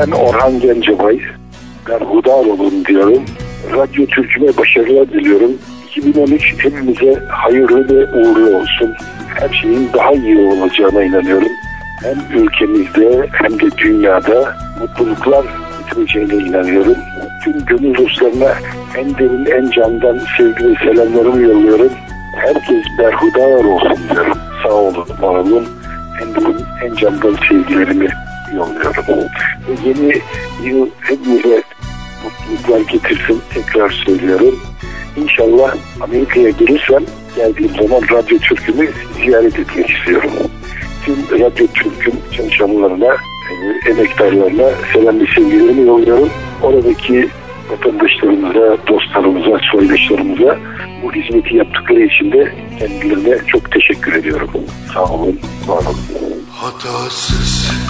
Ben Orhan Gencebay. Ben Hudar olun diyorum. Radyo Türk'üme başarılar diliyorum. 2013 hepimize hayırlı ve uğurlu olsun. Her şeyin daha iyi olacağına inanıyorum. Hem ülkemizde hem de dünyada mutluluklar getireceğine inanıyorum. Tüm gönül dostlarına en derin en candan sevgi ve selamlarımı yolluyorum. Herkes berhudar olsun diyorum. Sağ olun, var olun. En derin en candan sevgilerimi yolluyorum. Yeni yıl hepimize mutluluklar getirsin tekrar söylüyorum. İnşallah Amerika'ya gelirsem geldiğim zaman Radyo Türk'ümü ziyaret etmek istiyorum. Tüm Radyo Türk'ün çalışanlarına, emektarlarına selam ve sevgilerimi yolluyorum. Oradaki vatandaşlarımıza, dostlarımıza, soydaşlarımıza bu hizmeti yaptıkları için de kendilerine çok teşekkür ediyorum. Sağ olun, var olun. Hatasız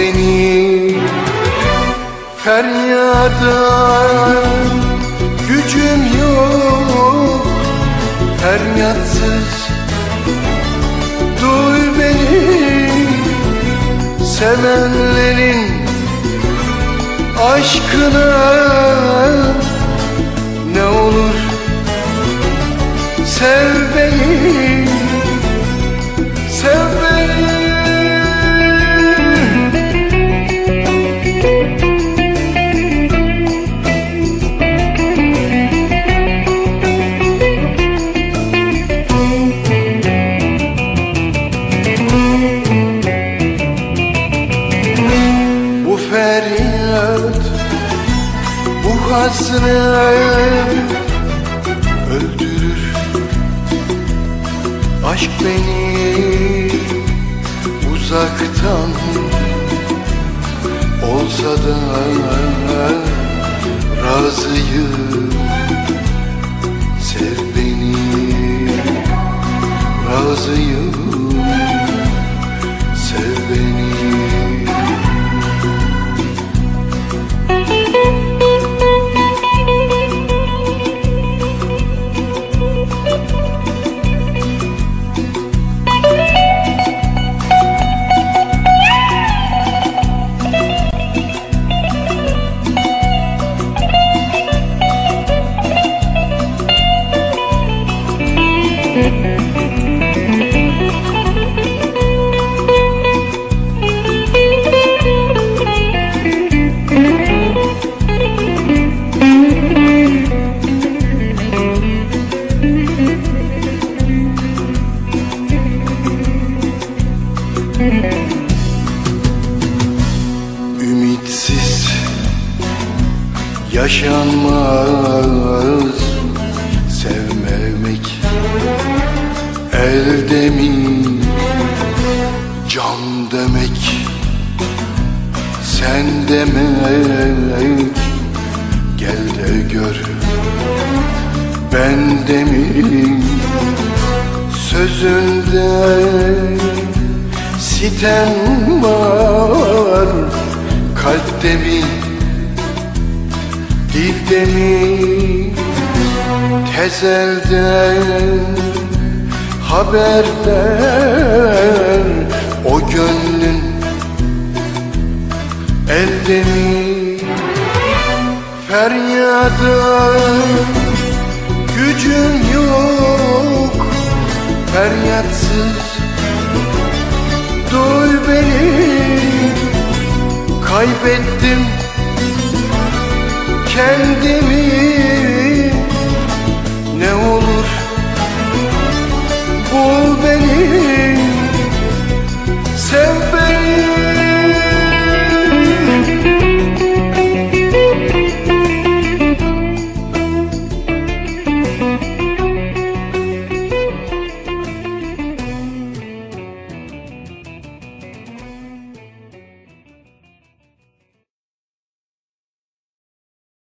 beni. Feryada gücüm yok. Feryatsız duy beni. Sevenlerin aşkına ne olur Sev beni Hasret öldürür. Aşk beni uzaktan olsa da yaşanmaz Sevmemek elde mi can demek Sen demek. Gel de gör Ben de mi sözünde sitem var. Kalpte mi dilde mi tezelden haber O gönlün elde mi feryada gücüm yok. Feryatsız duy beni Kaybettim kendimi